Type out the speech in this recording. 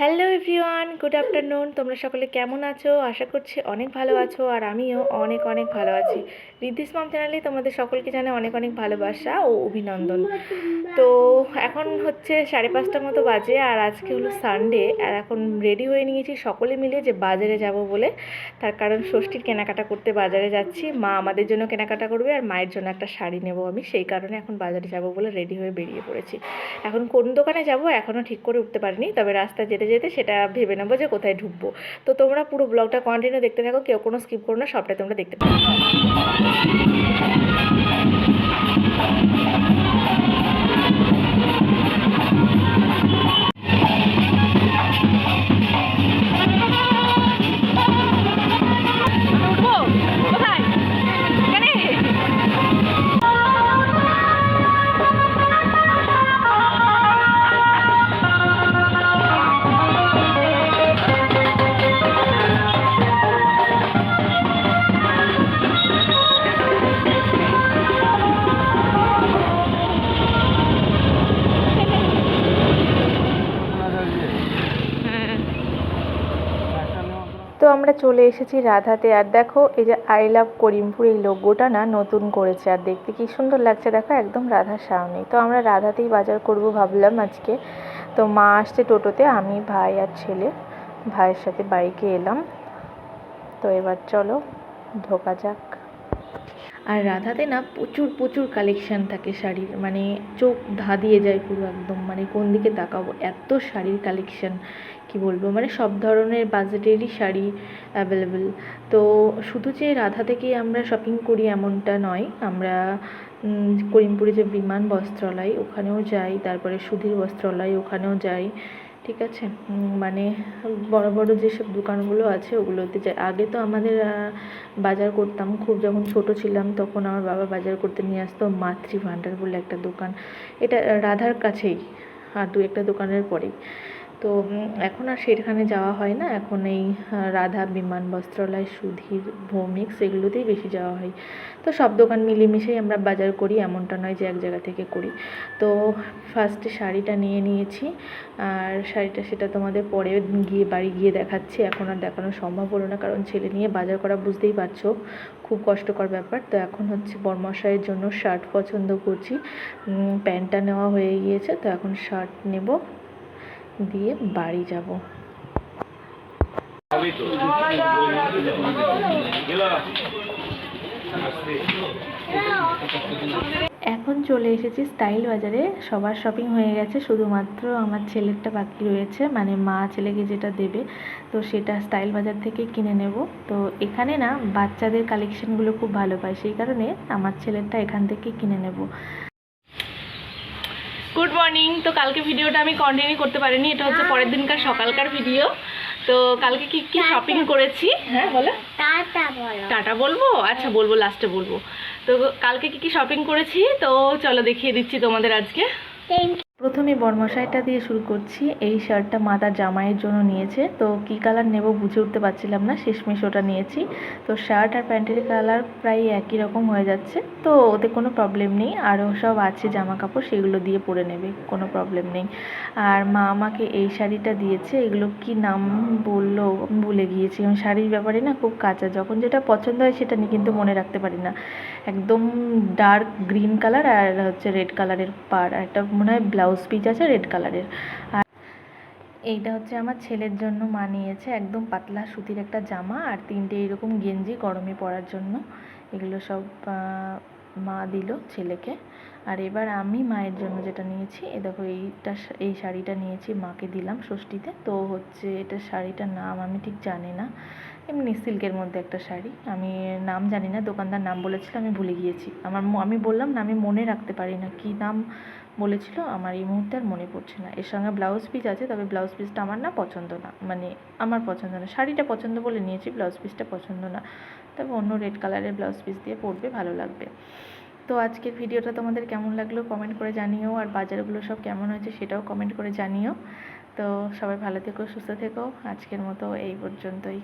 Hello everyone good afternoon তোমরা সকলে কেমন আছো? আশা করছি অনেক ভালো আছো আর আমিও অনেক অনেক ভালো আছি। রিদ্ধিস মাম চ্যানেলে তোমাদের সকলকে জানে অনেক অনেক ভালোবাসা ও অভিনন্দন। তো এখন হচ্ছে সাড়ে পাঁচটা মতো বাজে আর আজকে হলো সানডে আর এখন রেডি হয়ে নিয়েছি সকলে মিলে যে বাজারে যাব বলে। তার কারণ ষষ্ঠীর কেনাকাটা করতে বাজারে যাচ্ছি। মা আমাদের জন্য কেনাকাটা করবে আর মায়ের জন্য একটা শাড়ি নেব আমি। সেই কারণে এখন বাজারে যাব বলে রেডি হয়ে বেরিয়ে পড়েছি। এখন কোন দোকানে যাব এখনও ঠিক করে উঠতে পারিনি, তবে রাস্তা যেতে যেতে সেটা ভেবে নেব যে কোথায় ঢুকবো। তো তোমরা পুরো ব্লগটা কন্টিনিউ দেখতে থাকো, কেউ কোনো স্কিপ করো না, সবটাই তোমরা দেখতে পাবে আমরা চলে এসেছি রাধাতে আর দেখো এই যে আই লাভ করিমপুর এই লোগোটা না নতুন করেছে আর দেখতে কি সুন্দর লাগছে দেখো একদম রাধার সামনে তো আমরা রাধাতেই বাজার করব ভাবলাম আজকে। তো মা আসছে টোটোতে, আমি, ভাই আর ছেলে। ভাইয়ের সাথে বাইকে এলাম। তো এবার চলো, ঢোকা যাক। আর রাধাতে না প্রচুর প্রচুর কালেকশান থাকে শাড়ির। মানে চোখ ধাঁধিয়ে যায় পুরো একদম। মানে কোন দিকে তাকাবো? এত শাড়ির কালেকশান কি বলব? মানে সব ধরনের বাজেটেরই শাড়ি অ্যাভেলেবেল তো শুধু যে রাধা থেকেই আমরা শপিং করি এমনটা নয়, আমরা করিমপুরে যে বিমান বস্ত্রালয়, ওখানেও যাই, তারপরে সুধীর বস্ত্রালয় ওখানেও যাই, ঠিক আছে? মানে বড় বড় যেসব দোকানগুলো আছে, ওগুলোতে যাই। আগে তো আমাদের বাজার করতাম, খুব যখন ছোট ছিলাম, তখন আমার বাবা বাজার করতে নিয়ে আসতো মাতৃ ভাণ্ডার বলে একটা দোকান। এটা, রাধার কাছেই, আর দু একটা দোকানের পরেই। তো এখন আর সেখানে যাওয়া হয় না। এখন এই রাধা বিমান, বস্ত্রালয়, সুধীর ভৌমিক সেগুলোতেই বেশি যাওয়া হয়। তো সব দোকান মিলেমিশেই আমরা বাজার করি, এমনটা নয় যে এক জায়গা থেকে করি। তো ফার্স্টে শাড়িটা নিয়ে নিয়েছি, আর শাড়িটা সেটা তোমাদের পরে গিয়ে বাড়ি গিয়ে দেখাচ্ছি। এখন আর দেখানো সম্ভব হলো না, কারণ ছেলে নিয়ে বাজার করা বুঝতেই পারছ, খুব কষ্টকর ব্যাপার। তো এখন হচ্ছে বর্মশাইয়ের জন্য শার্ট পছন্দ করছি। প্যান্টটা নেওয়া হয়ে গিয়েছে, তো এখন শার্ট নেব। দিয়ে বাড়ি যাব। এখন চলে এসেছি স্টাইল বাজারে। সবার শপিং হয়ে গেছে, শুধুমাত্র আমার ছেলেরটা বাকি রয়েছে মানে মা ছেলেকে যেটা দেবে, তো সেটা স্টাইল বাজার থেকে কিনে নেব। তো এখানে না বাচ্চাদের কালেকশনগুলো খুব ভালো পায়, সেই কারণে আমার ছেলেরটা এখান থেকে কিনে নেব। গুড মর্নিং তো কালকে ভিডিওটা আমি কন্টিনিউ করতে পারিনি। এটা হচ্ছে পরের দিনকার সকালকার ভিডিও তো কালকে কি কি শপিং করেছি? হ্যাঁ বলো। টাটা বলো। টাটা বলব? আচ্ছা বলব লাস্টে বলব। তো কালকে কি কি শপিং করেছি? তো চলো দেখিয়ে দিচ্ছি তোমাদের আজকে। থ্যাংক প্রথমে বর্মশাইটা দিয়ে শুরু করছি। এই শার্টটা মা তার জামাইয়ের জন্য নিয়েছে। তো কি কালার নেব বুঝে উঠতে পারছিলাম না। শেষমেশ ওটা নিয়েছি। তো শার্ট আর প্যান্টের কালার প্রায় একই রকম হয়ে যাচ্ছে। তো ওতে কোনো প্রবলেম নেই। আরও সব আছে জামা কাপড় সেগুলো দিয়ে পরে নেবে। কোনো প্রবলেম নেই। আর মা আমাকে এই শাড়িটা দিয়েছে। এগুলো কি নাম বলল? ভুলে গিয়েছি। আমি শাড়ির ব্যাপারে না খুব কাঁচা। যখন যেটা পছন্দ হয় সেটা নিয়ে কিন্তু মনে রাখতে পারি না। একদম ডার্ক গ্রিন কালার আর হচ্ছে রেড কালারের পার একটা মনে হয় ব্লাউজ পিস আছে রেড কালারের আর এইটা হচ্ছে আমার ছেলের জন্য, মা নিয়েছে একদম পাতলা সুতির একটা জামা আর তিনটে এরকম গেঞ্জি গরমে পরার জন্য। এগুলো সব মা দিল ছেলেকে। আর এবার আমি মায়ের জন্য যেটা নিয়েছি, এ দেখো এইটা এই শাড়িটা নিয়েছি, মাকে দিলাম ষষ্ঠীতে। তো হচ্ছে এটা শাড়িটার নাম আমি ঠিক জানি না। এমনি সিল্কের মধ্যে একটা শাড়ি। আমি নাম জানি না, দোকানদার নাম বলেছিল, আমি ভুলে গিয়েছি। আমার আমি বললাম না, আমি মনে রাখতে পারি না কী নাম বলেছিল, আমার এই মুহূর্তে আর মনে পড়ছে না। এর সঙ্গে ব্লাউজ পিস আছে, তবে ব্লাউজ পিসটা আমার না পছন্দ না। মানে আমার পছন্দ না। শাড়িটা পছন্দ বলে নিয়েছি, ব্লাউজ পিসটা পছন্দ না। তবে অন্য রেড কালারের ব্লাউজ পিস দিয়ে পরবে, ভালো লাগবে। তো আজকের ভিডিওটা তোমাদের কেমন লাগল কমেন্ট করে জানিও, আর বাজারগুলো সব কেমন হয়েছে সেটাও কমেন্ট করে জানিও। তো সবাই ভালো থেকো, সুস্থ থেকো, আজকের মতো এই পর্যন্তই।